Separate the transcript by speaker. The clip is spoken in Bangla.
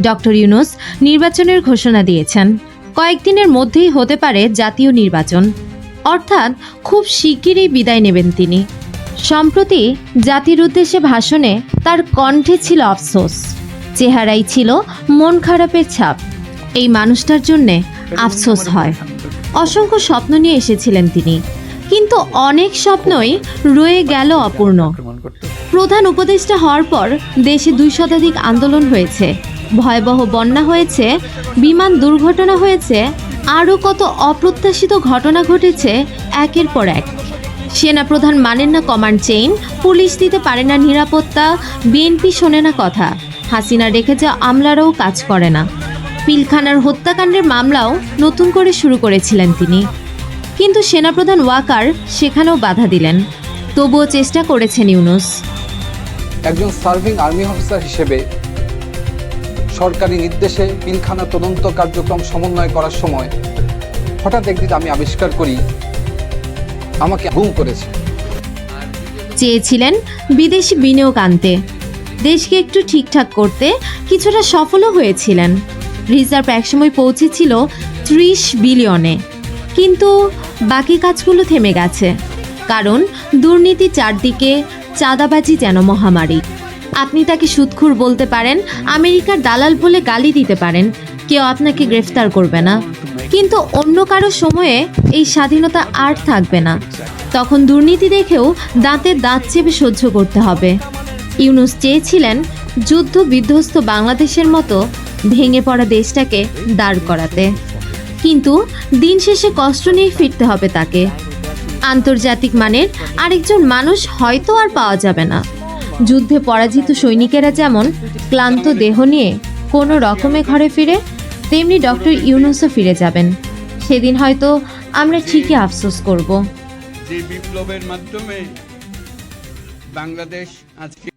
Speaker 1: ডক্টর ইউনুস নির্বাচনের ঘোষণা দিয়েছেন। কয়েকদিনের মধ্যেই হতে পারে জাতীয় নির্বাচন। অর্থাৎ খুব শিগগিরই বিদায় নেবেন তিনি। সম্প্রতি জাতির উদ্দেশ্যে ভাষণে তার কণ্ঠে ছিল আফসোস। চেহারাই ছিল মন খারাপের ছাপ। এই মানুষটার জন্যে আফসোস হয়। অসংখ্য স্বপ্ন নিয়ে এসেছিলেন তিনি। কিন্তু অনেক স্বপ্নই রয়ে গেল অপূর্ণ। প্রধান উপদেষ্টা হওয়ার পর দেশে দুই শতাধিক আন্দোলন হয়েছে। ভয়াবহ বন্যা হয়েছে, বিমান দুর্ঘটনা হয়েছে, আরও কত অপ্রত্যাশিত ঘটনা ঘটেছে একের পর এক। সেনাপ্রধান মানেন না কমান্ড চেইন, পুলিশ দিতে পারে না নিরাপত্তা, বিএনপি শোনে না কথা। হাসিনা রেখে যা আমলারাও কাজ করে না। পিলখানার হত্যাকাণ্ডের মামলাও নতুন করে শুরু করেছিলেন তিনি। কিন্তু সেনাপ্রধান ওয়াকার সেখানেও বাধা দিলেন। তবুও চেষ্টা করেছেন ইউনুস।
Speaker 2: একজন সার্ভিং আর্মি অফিসার হিসেবে সরকারি নির্দেশে পিলখানা তদন্ত কার্যক্রম সমন্বয় করার সময় হঠাৎ একদিন আমি আবিষ্কার করি, আমাকে গুম করেছে।
Speaker 1: চেয়েছিলেন বিদেশি বিনিয়োগ আনতে। দেশকে একটু ঠিকঠাক করতে কিছুটা সফলও হয়েছিলেন। রিজার্ভ একসময় পৌঁছেছিল ত্রিশ বিলিয়নে। কিন্তু বাকি কাজগুলো থেমে গেছে। কারণ দুর্নীতি চারদিকে চাঁদাবাজি যেন মহামারী। আপনি তাকে সুদখুর বলতে পারেন, আমেরিকার দালাল বলে গালি দিতে পারেন, কেউ আপনাকে গ্রেফতার করবে না। কিন্তু অন্য কারও সময়ে এই স্বাধীনতা আর থাকবে না। তখন দুর্নীতি দেখেও দাঁতে দাঁত চেপে সহ্য করতে হবে। ইউনুস চেয়েছিলেন যুদ্ধ বিধ্বস্ত বাংলাদেশের মতো ভেঙে পড়া দেশটাকে দাঁড় করাতে। কিন্তু দিন শেষে কষ্ট নিয়ে ফিরতে হবে তাকে। আন্তর্জাতিক মানের আরেকজন মানুষ হয়তো আর পাওয়া যাবে না। যুদ্ধে পরাজিত সৈনিকেরা যেমন ক্লান্ত দেহ নিয়ে কোনো রকমে ঘরে ফিরে, তেমনি ডক্টর ইউনুসও ফিরে যাবেন। সেদিন হয়তো আমরা ঠিকই আফসোস করব।
Speaker 3: বিপ্লবের মাধ্যমে বাংলাদেশ আজকে